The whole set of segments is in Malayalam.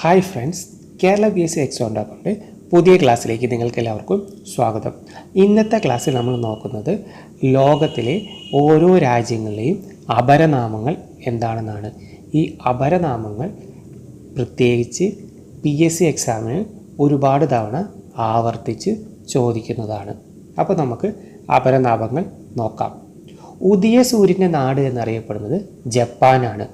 Hi friends Kerala B S C എക്സോ ഉണ്ടാക്കുന്നുണ്ട് പുതിയ ക്ലാസ്സിലേക്ക് നിങ്ങൾക്ക് എല്ലാവർക്കും സ്വാഗതം. ഇന്നത്തെ ക്ലാസ്സിൽ നമ്മൾ നോക്കുന്നത് ലോകത്തിലെ ഓരോ രാജ്യങ്ങളിലെയും അപരനാമങ്ങൾ എന്താണെന്നാണ്. ഈ അപരനാമങ്ങൾ പ്രത്യേകിച്ച് പി എസ് സി എക്സാമിന് ഒരുപാട് തവണ ആവർത്തിച്ച് ചോദിക്കുന്നതാണ്. അപ്പോൾ നമുക്ക് അപരനാമങ്ങൾ നോക്കാം. ഉദയ സൂര്യന്റെ നാട് എന്നറിയപ്പെടുന്നത് ജപ്പാനാണ്.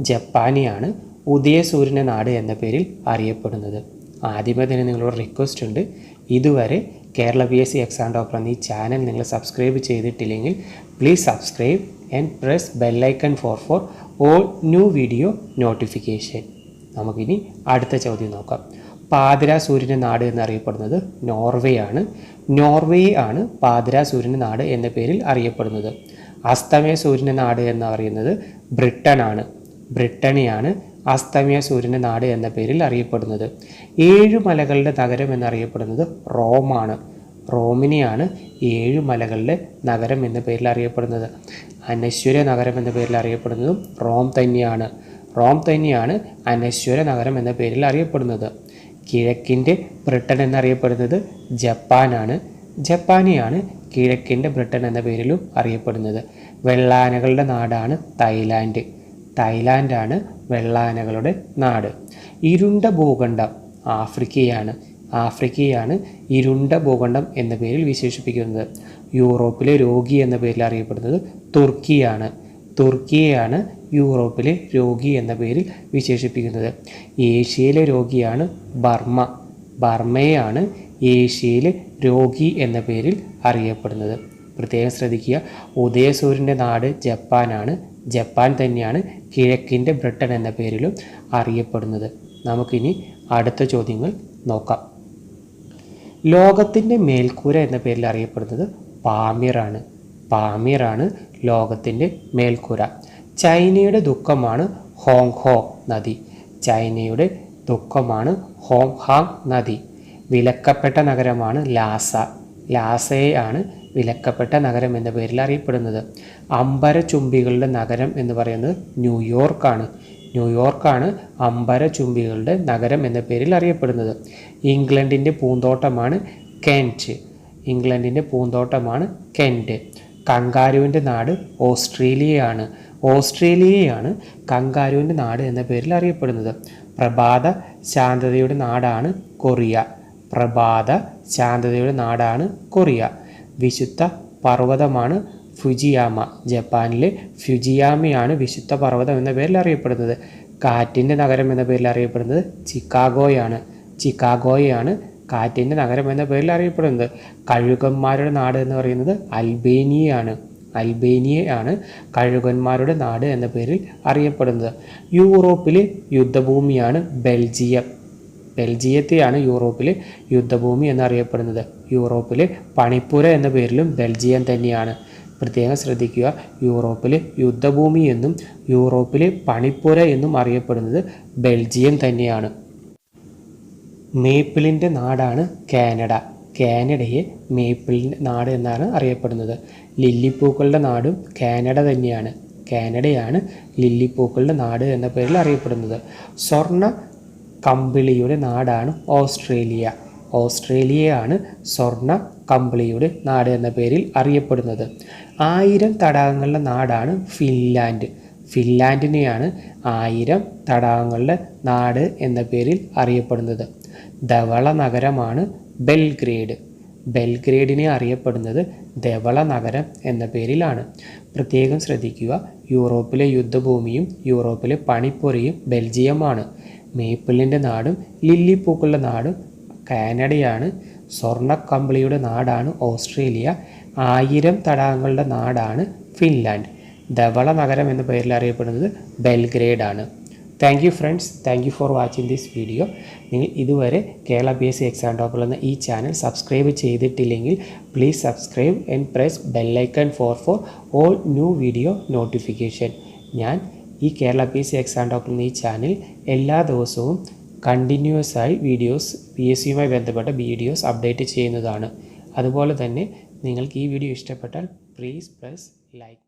ജപ്പാനെയാണ് ഉദയസൂര്യന്റെ നാട് എന്ന പേരിൽ അറിയപ്പെടുന്നത്. ആദ്യമേ തന്നെ നിങ്ങളോട് റിക്വസ്റ്റ് ഉണ്ട്. ഇതുവരെ Kerala B S C exam doctor എന്ന ചാനൽ നിങ്ങൾ സബ്സ്ക്രൈബ് ചെയ്തിട്ടില്ലെങ്കിൽ please subscribe and press bell icon for for all new video notification നമുക്കിനി അടുത്ത ചോദ്യം നോക്കാം. പാതിര സൂര്യന്റെ നാട് എന്നറിയപ്പെടുന്നത് നോർവേ ആണ്. നോർവേ ആണ് പാതിര സൂര്യന്റെ നാട് എന്ന പേരിൽ അറിയപ്പെടുന്നത്. അസ്തമയ സൂര്യന്റെ നാട് എന്ന് പറയുന്നത് ബ്രിട്ടൻ ആണ്. ബ്രിട്ടനെയാണ് അസ്തമയ സൂര്യന്റെ നാട് എന്ന പേരിൽ അറിയപ്പെടുന്നത്. ഏഴ് മലകളുടെ നഗരം എന്നറിയപ്പെടുന്നത് റോമാണ്. റോമിനെയാണ് ഏഴ് മലകളുടെ നഗരം എന്ന പേരിൽ അറിയപ്പെടുന്നത്. അനശ്വര നഗരം എന്ന പേരിൽ അറിയപ്പെടുന്നതും റോം തന്നെയാണ്. റോം തന്നെയാണ് അനശ്വര നഗരം എന്ന പേരിൽ അറിയപ്പെടുന്നത്. കിഴക്കിന്റെ ബ്രിട്ടൻ എന്നറിയപ്പെടുന്നത് ജപ്പാനാണ്. ജപ്പാനെയാണ് കിഴക്കിന്റെ ബ്രിട്ടൻ എന്ന പേരിലും അറിയപ്പെടുന്നത്. വെള്ളാനകളുടെ നാടാണ് തായ്ലാൻഡ്. തായ്ലാൻഡാണ് വെള്ളാനകളുടെ നാട്. ഇരുണ്ട ഭൂഖണ്ഡം ആഫ്രിക്കയാണ്. ആഫ്രിക്കയാണ് ഇരുണ്ട ഭൂഖണ്ഡം എന്ന പേരിൽ വിശേഷിപ്പിക്കുന്നത്. യൂറോപ്പിലെ രോഗി എന്ന പേരിൽ അറിയപ്പെടുന്നത് തുർക്കിയാണ്. തുർക്കിയെയാണ് യൂറോപ്പിലെ രോഗി എന്ന പേരിൽ വിശേഷിപ്പിക്കുന്നത്. ഏഷ്യയിലെ രോഗിയാണ് ബർമ്മ. ബർമ്മയാണ് ഏഷ്യയിലെ രോഗി എന്ന പേരിൽ അറിയപ്പെടുന്നത്. പ്രത്യേകം ശ്രദ്ധിക്കുക. ഉദയസൂര്യന്റെ നാട് ജപ്പാനാണ്. ജപ്പാൻ തന്നെയാണ് കിഴക്കിന്റെ ബ്രിട്ടൻ എന്ന പേരിലും അറിയപ്പെടുന്നത്. നമുക്കിനി അടുത്ത ചോദ്യങ്ങൾ നോക്കാം. ലോകത്തിന്റെ മേൽക്കൂര എന്ന പേരിൽ അറിയപ്പെടുന്നത് പാമിറാണ്. പാമിറാണ് ലോകത്തിന്റെ മേൽക്കൂര. ചൈനയുടെ ദുഃഖമാണ് ഹോങ് ഹോ നദി. ചൈനയുടെ ദുഃഖമാണ് ഹോങ് ഹാങ് നദി. വിലക്കപ്പെട്ട നഗരമാണ് ലാസ. ലാസയെയാണ് വിലക്കപ്പെട്ട നഗരം എന്ന പേരിൽ അറിയപ്പെടുന്നത്. അമ്പരചുംബികളുടെ നഗരം എന്ന് പറയുന്നത് ന്യൂയോർക്കാണ്. ന്യൂയോർക്കാണ് അമ്പരചുംബികളുടെ നഗരം എന്ന പേരിൽ അറിയപ്പെടുന്നത്. ഇംഗ്ലണ്ടിന്റെ പൂന്തോട്ടമാണ് കെന്റ്. ഇംഗ്ലണ്ടിന്റെ പൂന്തോട്ടമാണ് കെന്റ്. കങ്കാരുവിന്റെ നാട് ഓസ്ട്രേലിയയാണ്. ഓസ്ട്രേലിയയാണ് കങ്കാരുവിന്റെ നാട് എന്ന പേരിൽ അറിയപ്പെടുന്നത്. പ്രഭാത ശാന്തതയുടെ നാടാണ് കൊറിയ. പ്രഭാത ശാന്തതയുടെ നാടാണ് കൊറിയ. വിശുദ്ധ പർവതമാണ് ഫുജിയാമ. ജപ്പാനിലെ ഫുജിയാമയാണ് വിശുദ്ധ പർവതം എന്ന പേരിൽ അറിയപ്പെടുന്നത്. കാറ്റിന്റെ നഗരം എന്ന പേരിൽ അറിയപ്പെടുന്നത് ചിക്കാഗോയാണ്. ചിക്കാഗോയാണ് കാറ്റിന്റെ നഗരം എന്ന പേരിൽ അറിയപ്പെടുന്നത്. കഴുകന്മാരുടെ നാട് എന്ന് പറയുന്നത് അൽബേനിയയാണ്. അൽബേനിയയാണ് കഴുകന്മാരുടെ നാട് എന്ന പേരിൽ അറിയപ്പെടുന്നത്. യൂറോപ്പിലെ യുദ്ധഭൂമിയാണ് ബെൽജിയം. ബെൽജിയത്തെയാണ് യൂറോപ്പിലെ യുദ്ധഭൂമി എന്നറിയപ്പെടുന്നത് യൂറോപ്പിലെ പണിപ്പുര എന്ന പേരിലും ബെൽജിയം തന്നെയാണ്. പ്രത്യേകം ശ്രദ്ധിക്കുക യൂറോപ്പിൽ യുദ്ധഭൂമി എന്നും യൂറോപ്പിൽ പണിപ്പുര എന്നും അറിയപ്പെടുന്നത് ബെൽജിയം തന്നെയാണ്. മേപ്പിളിന്റെ നാടാണ് കാനഡ. കാനഡയെ മേപ്പിളിന്റെ നാട് എന്നാണ് അറിയപ്പെടുന്നത്. ലില്ലിപ്പൂക്കളുടെ നാടും കാനഡ തന്നെയാണ്. കാനഡയാണ് ലില്ലിപ്പൂക്കളുടെ നാട് എന്ന പേരിൽ അറിയപ്പെടുന്നത്. സ്വർണ കമ്പിളിയുടെ നാടാണ് ഓസ്ട്രേലിയ. ഓസ്ട്രേലിയയാണ് സ്വർണ കമ്പിളിയുടെ നാട് എന്ന പേരിൽ അറിയപ്പെടുന്നത്. ആയിരം തടാകങ്ങളുടെ നാടാണ് ഫിൻലാൻഡ്. ഫിൻലാൻഡിനെയാണ് ആയിരം തടാകങ്ങളുടെ നാട് എന്ന പേരിൽ അറിയപ്പെടുന്നത്. ധവള നഗരമാണ് ബെൽഗ്രേഡ്. ബെൽഗ്രേഡിനെ അറിയപ്പെടുന്നത് ധവള നഗരം എന്ന പേരിലാണ്. പ്രത്യേകം ശ്രദ്ധിക്കുക യൂറോപ്പിലെ യുദ്ധഭൂമിയും യൂറോപ്പിലെ പണിപ്പുരയും ബെൽജിയമാണ്. മേപ്പിളിന്റെ നാടും ലില്ലിപ്പൂക്കളുടെ നാടും കാനഡയാണ് സ്വർണക്കമ്പിളിയുടെ നാടാണ് ഓസ്ട്രേലിയ. ആയിരം തടാകങ്ങളുടെ നാടാണ് ഫിൻലാൻഡ്. ധവള നഗരം എന്ന പേരിൽ അറിയപ്പെടുന്നത് ബെൽഗ്രേഡ് ആണ് thank you friends thank you for watching this video നിങ്ങൾ ഇതുവരെ Kerala B S C exam topper എന്ന ഈ ചാനൽ സബ്സ്ക്രൈബ് ചെയ്തിട്ടില്ലെങ്കിൽ please subscribe and press bell icon for for all new video notification ഞാൻ ഈ Kerala P S C exam topper എന്ന ഈ ചാനൽ എല്ലാ ദിവസവും കണ്ടിന്യൂസ് ആയി വീഡിയോസ് പി എസ് സിയുമായി ബന്ധപ്പെട്ട വീഡിയോസ് അപ്ഡേറ്റ് ചെയ്യുന്നതാണ്. അതുപോലെ തന്നെ നിങ്ങൾക്ക് ഈ വീഡിയോ ഇഷ്ടപ്പെട്ടാൽ പ്ലീസ് പ്രസ് ലൈക്ക്